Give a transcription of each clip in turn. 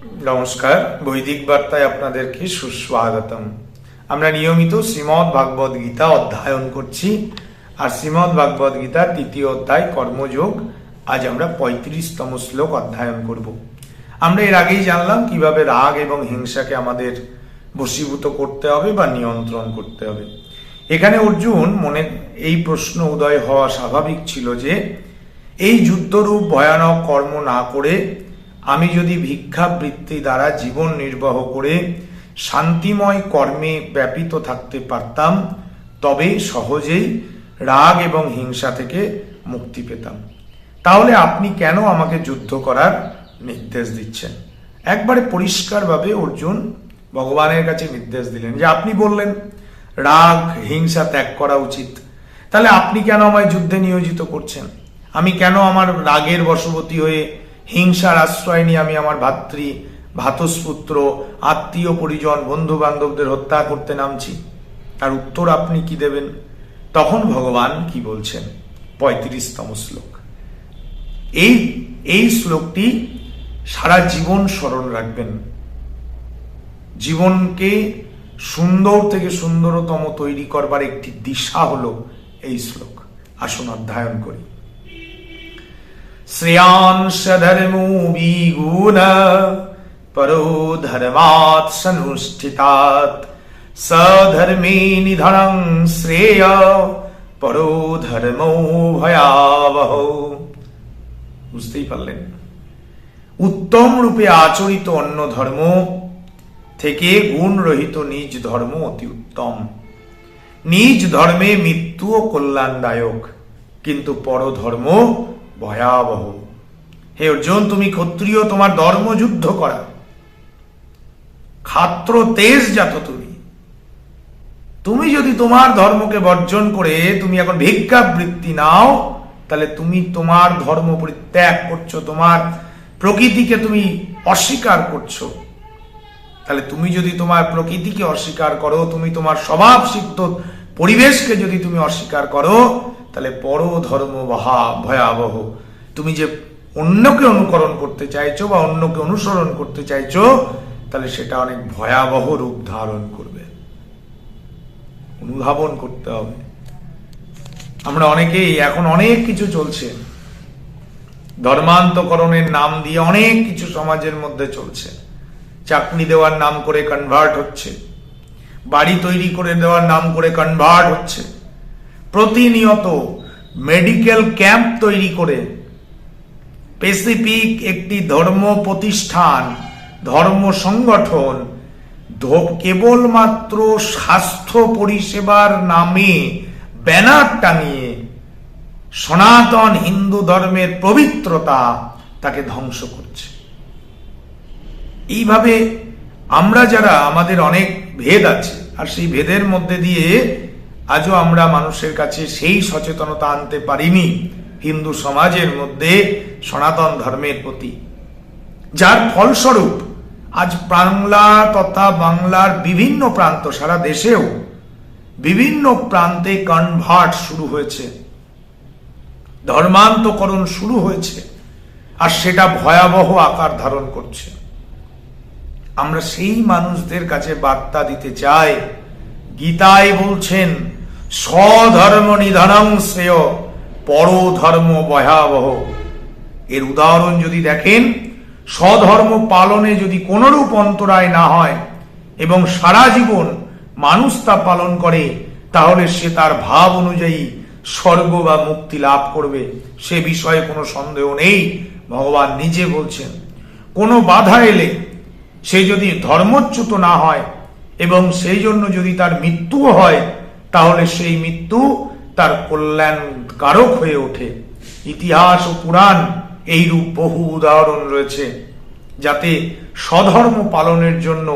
নমস্কার, বৈদিক বার্তায় আপনাদেরকে সুস্বাগতম। আমরা নিয়মিত শ্রীমৎ ভাগবত গীতা অধ্যয়ন করছি, আর শ্রীমৎ ভাগবত গীতার তৃতীয় অধ্যায় কর্মযোগ, আজ আমরা পঁয়ত্রিশতম শ্লোক অধ্যয়ন করব। আমরা এর আগেই জানলাম কীভাবে রাগ এবং হিংসাকে আমাদের বশীভূত করতে হবে বা নিয়ন্ত্রণ করতে হবে। এখানে অর্জুন মনে, এই প্রশ্ন উদয় হওয়া স্বাভাবিক ছিল যে, এই যুদ্ধরূপ ভয়ানক কর্ম না করে আমি যদি ভিক্ষাবৃত্তি দ্বারা জীবন নির্বাহ করে শান্তিময় কর্মে ব্যাপিত থাকতে পারতাম, তবে সহজেই রাগ এবং হিংসা থেকে মুক্তি পেতাম। তাহলে আপনি কেন আমাকে যুদ্ধ করার নির্দেশ দিচ্ছেন? একবারে পরিষ্কারভাবে অর্জুন ভগবানের কাছে নির্দেশ দিলেন যে আপনি বললেন, রাগ, হিংসা ত্যাগ করা উচিত। তাহলে আপনি কেন আমায় যুদ্ধে নিয়োজিত করছেন? আমি কেন আমার রাগের বশবর্তী হয়ে হিংসার আশ্রয় নিয়ে আমি আমার ভাতৃ, ভাতস্পুত্র, আত্মীয় পরিজন বন্ধু বান্ধবদের হত্যা করতে নামছি। তার উত্তর আপনি কি দেবেন? তখন ভগবান কি বলছেন? পঁয়ত্রিশতম শ্লোক। এই এই শ্লোকটি সারা জীবন স্মরণ রাখবেন। জীবনকে সুন্দর থেকে সুন্দরতম তৈরি করবার একটি দিশা হলো এই শ্লোক। আসুন অধ্যয়ন করি। শ্রেয়াংশ ধর্মো বিগুণ পরো ধর্মাৎ সনুষ্ঠিতাৎ সধর্মে নিধনং শ্রেয় পরো ধর্মো ভয়াবহ বুঝতেই পারলেন? উত্তম রূপে আচরিত অন্য ধর্ম থেকে গুণ রহিত নিজ ধর্ম অতি উত্তম। নিজ ধর্মে মৃত্যু ও কল্যাণদায়ক, কিন্তু পরধর্ম ভয়াবহ। হে অর্জুন, তুমি ক্ষত্রিয়, তোমার ধর্ম যুদ্ধ করা। খাত্র তেজ জাত তুমি। তুমি যদি তোমার ধর্মকে বর্জন করে তুমি এখন ভিক্ষাবৃত্তি নাও, তাহলে তুমি তোমার ধর্ম পরিত্যাগ করছ, তোমার প্রকৃতিকে তুমি অস্বীকার করছ। তাহলে তুমি যদি তোমার প্রকৃতিকে অস্বীকার করো, তুমি তোমার স্বভাব সিদ্ধ পরিবেশকে যদি তুমি অস্বীকার করো তাহলে পর ধর্ম বাহা ভয়াবহ তুমি যে অন্যকে অনুকরণ করতে চাইছো বা অন্যকে অনুসরণ করতে চাইছো, তাহলে সেটা অনেক ভয়াবহ রূপ ধারণ করবে। অনুধাবন করতে হবে। আমরা অনেকেই, এখন অনেক কিছু চলছে। ধর্মান্তকরণের নাম দিয়ে অনেক কিছু সমাজের মধ্যে চলছে। চাকরি দেওয়ার নাম করে কনভার্ট হচ্ছে। বাড়ি তৈরি করে দেওয়ার নাম করে কনভার্ট হচ্ছে। প্রতিনিয়ত মেডিকেল ক্যাম্প তৈরি করে স্পেসিফিক একটি ধর্ম প্রতিষ্ঠান, ধর্ম সংগঠন কেবলমাত্র স্বাস্থ্য পরিষেবার নামে ব্যানার টাঙিয়ে সনাতন হিন্দু ধর্মের পবিত্রতা তাকে ধ্বংস করছে। এইভাবে আমরা যারা আমাদের অনেক ভেদ আছে, আর সেই ভেদের মধ্যে দিয়ে আজও আমরা মানুষের কাছে সেই সচেতনতা আনতে পারিনি হিন্দু সমাজের মধ্যে সনাতন ধর্মের প্রতি। যার ফলস্বরূপ আজ বাংলা তথা বাংলার বিভিন্ন প্রান্ত, সারা দেশেও বিভিন্ন প্রান্তে কনভার্ট শুরু হয়েছে। ধর্মান্তকরণ শুরু হয়েছে আর সেটা ভয়াবহ আকার ধারণ করছে। আমরা সেই মানুষদের কাছে বার্তা দিতে চাই, গীতায় বলছেন স্বধর্ম নিধনং শ্রেয় পরধর্ম ভয়াবহ। এর উদাহরণ যদি দেখেন, স্বধর্ম পালনে যদি কোনরূপ অন্তরায় না হয় এবং সারা জীবন মানুষ তা পালন করে, তাহলে সে তার ভাব অনুযায়ী স্বর্গ বা মুক্তি লাভ করবে। সে বিষয়ে কোনো সন্দেহ নেই, ভগবান নিজে বলছেন। কোনো বাধা এলে সে যদি ধর্মচ্যুত না হয় এবং সেই জন্য যদি তার মৃত্যুও হয় তাহলে সেই মৃত্যু তার কল্যাণকারক হয়ে ওঠে। ইতিহাস ও পুরাণ এইরূপ বহু উদাহরণ রয়েছে, যাতে স্বধর্ম পালনের জন্য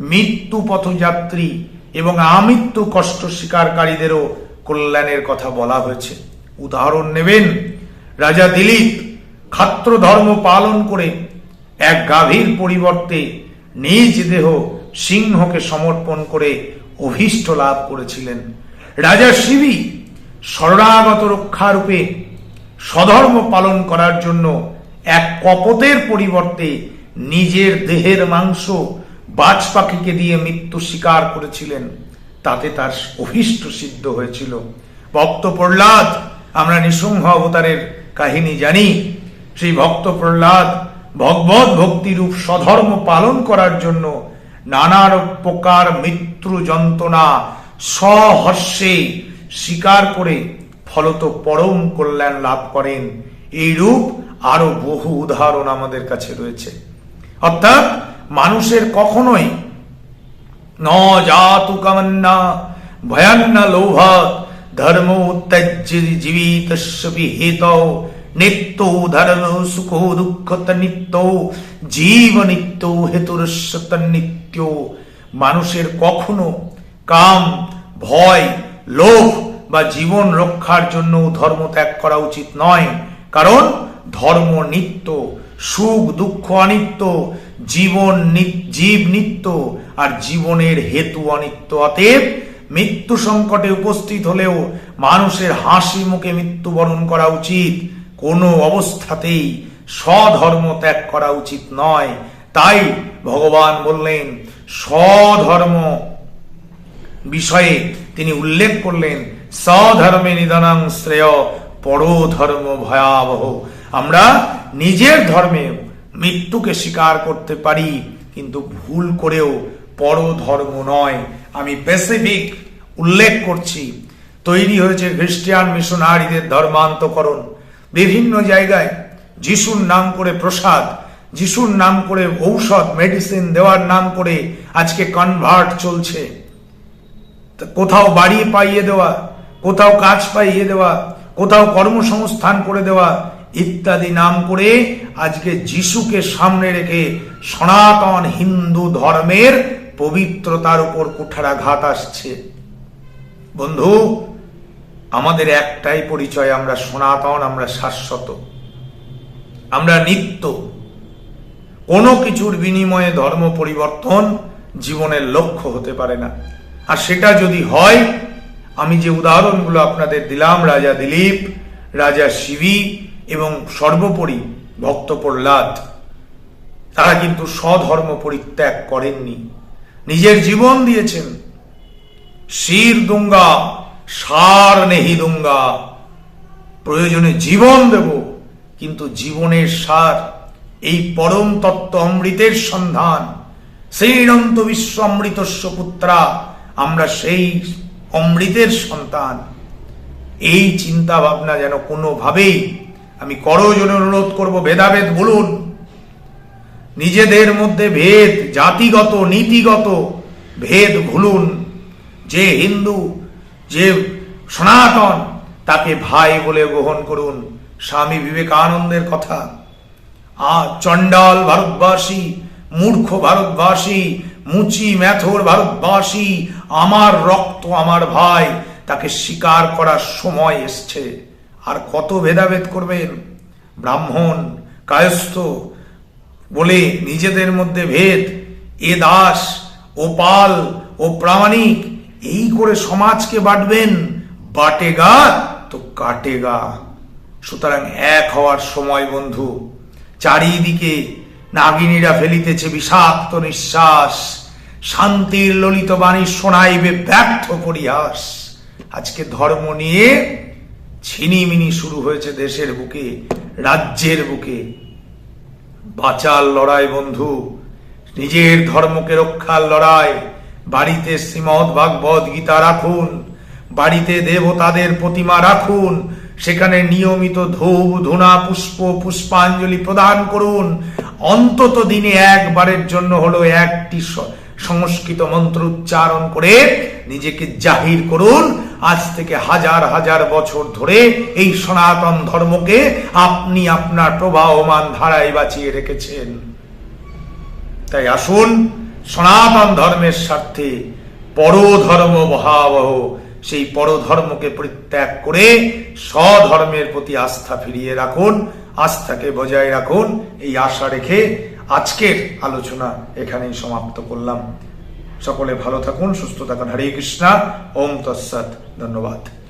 মৃত্যু পথযাত্রী এবং আমৃত্যু কষ্ট স্বীকারকারীদেরও কল্যাণের কথা বলা হয়েছে। উদাহরণ নেবেন, রাজা দিলীপ খাত্র ধর্ম পালন করে এক গাভীর পরিবর্তে নিজ দেহ সিংহকে সমর্পণ করে অভীষ্ট লাভ করেছিলেন। রাজা শিবী শরণাগত রক্ষারূপে স্বধর্ম পালন করার জন্য এক কপতের পরিবর্তে নিজের দেহের মাংস বাজ পাখিকে দিয়ে মৃত্যু স্বীকার করেছিলেন। তাতে তার অভিষ্ট সিদ্ধ হয়েছিল। ভক্ত প্রহ্লাদ, আমরা নৃসিংহ অবতারের কাহিনী জানি। সেই ভক্ত প্রহ্লাদ ভগবত ভক্তিরূপ সধর্ম পালন করার জন্য নানা প্রকার মৃত্যু যন্ত্রণা সহর্ষে স্বীকার করে ফলত পরম কল্যাণ লাভ করেন। এই রূপ আরও বহু উদাহরণ আমাদের কাছে রয়েছে। অর্থাৎ মানুষের কখনোই ন জাতু কামন্না ভয়ান্ন লোভাত ধর্ম ত্যাজ্য জীবিত বিহিত নিত্য ধর্ম সুখ দুঃখ নিত্য জীব নিত্য হেতুরস্বত নিত্য মানুষের কখনো কাম, ভয়, লোভ বা জীবন রক্ষার জন্য ধর্ম ত্যাগ করা উচিত নয়। কারণ ধর্ম নিত্য, সুখ, দুঃখ অনিত্য, জীবন জীব নিত্য আর জীবনের হেতু অনিত্য। অতএব মৃত্যু সংকটে উপস্থিত হলেও মানুষের হাসি মুখে মৃত্যুবরণ করা উচিত। কোনো অবস্থাতেই স্বধর্ম ত্যাগ করা উচিত নয়। তাই ভগবান বললেন, স্বধর্ম বিষয়ে তিনি উল্লেখ করলেন, স্বধর্মে নিধনাং শ্রেয় পরধর্ম ভয়াবহ। আমরা নিজের ধর্মে মৃত্যুকে স্বীকার করতে পারি, কিন্তু ভুল করেও পরধর্ম নয়। আমি স্পেসিফিক উল্লেখ করছি, তৈরি হয়েছে খ্রিস্টিয়ান মিশনারিদের ধর্মান্তকরণ। বিভিন্ন জায়গায় যিশুর নাম করে প্রসাদ, যিশুর নাম করে ঔষধ মেডিসিন দেওয়ার নাম করে আজকে কনভার্ট চলছে। কোথাও বাড়ি পাইয়ে দেওয়া, কোথাও কাজ পাইয়ে দেওয়া, কোথাও কর্মসংস্থান করে দেওয়া ইত্যাদি নাম করে আজকে যিশুকে সামনে রেখে সনাতন হিন্দু ধর্মের পবিত্রতার উপর কুঠারাঘাত আসছে। বন্ধু আমাদের একটাই পরিচয়, আমরা সনাতন, আমরা শাশ্বত। আমরা নিত্য। কোনো কিছুর বিনিময়ে ধর্ম পরিবর্তন জীবনের লক্ষ্য হতে পারে না। আর সেটা যদি হয়, আমি যে উদাহরণগুলো আপনাদের দিলাম, রাজা দিলীপ, রাজা শিবি এবং সর্বোপরি ভক্ত প্রহ্লাদ, তারা কিন্তু স্বধর্ম পরিত্যাগ করেননি। নিজের জীবন দিয়েছেন। শির, দুঙ্গা সার নেহি দুঙ্গা। প্রয়োজনে জীবন দেব, কিন্তু জীবনের সার এই পরম তত্ত্ব অমৃতের সন্ধান। অনন্ত বিশ্ব অমৃতস্ব পুত্রা, আমরা সেই অমৃতের সন্তান। এই চিন্তা ভাবনা যেন কোনোভাবেই আমি করজনে অনুরোধ করব, ভেদাভেদ বলুন। নিজেদের মধ্যে ভেদ, জাতিগত, নীতিগত ভেদ ভুলুন। যে হিন্দু যে সনাতন তাকে ভাই বলে গ্রহণ করুন, স্বামী বিবেকানন্দের কথা। আর চণ্ডাল ভারতবাসী, মূর্খ ভারতবাসী, মুচি ম্যাথর ভারতবাসী, আমার রক্ত আমার ভাই, তাকে স্বীকার করার সময় এসছে। আর কত ভেদাভেদ করবেন? ব্রাহ্মণ, কায়স্থ, বলে নিজেদের মধ্যে ভেদ, এ দাস, ও পাল, ও প্রামাণিক এই করে সমাজকে বাটবেন, বাটেগা তো কাটেগা। সুতরাং এক হওয়ার সময়, বন্ধু, চারিদিকে নাগিনীরা ফেলিতেছে বিষাক্ত নিঃশ্বাস, শান্তির ললিত বাণী শোনাইবে ব্যর্থ পরিহাস। আজকে ধর্ম নিয়ে ছিনিমিনি শুরু হয়েছে দেশের বুকে, রাজ্যের বুকে। বাঁচার লড়াই, বন্ধু, নিজের ধর্মকে রক্ষার লড়াই। বাড়িতে শ্রীমদ ভাগবত গীতা রাখুন, বাড়িতে দেবতাদের প্রতিমা রাখুন, সেখানে নিয়মিত ধূপ, ধুনা, পুষ্প, পুষ্পাঞ্জলি প্রদান করুন। অন্তত দিনে একবারের জন্য হলো একটি সংস্কৃত মন্ত্র উচ্চারণ করে নিজেকে জাহির করুন। আজ থেকে হাজার হাজার বছর ধরে এই সনাতন ধর্মকে আপনি আপনার প্রবাহমান ধারায় বাঁচিয়ে রেখেছেন। তাই আসুন সনাতন ধর্মের স্বার্থে পরধর্ম মহাবহ, সেই পরধর্মকে পরিত্যাগ করে স্বধর্মের প্রতি আস্থা ফিরিয়ে রাখুন, আস্থাকে বজায় রাখুন। এই আশা রেখে আজকের আলোচনা এখানেই সমাপ্ত করলাম। সকলে ভালো থাকুন, সুস্থ থাকুন। হরে কৃষ্ণা, ওম তৎসৎ। ধন্যবাদ।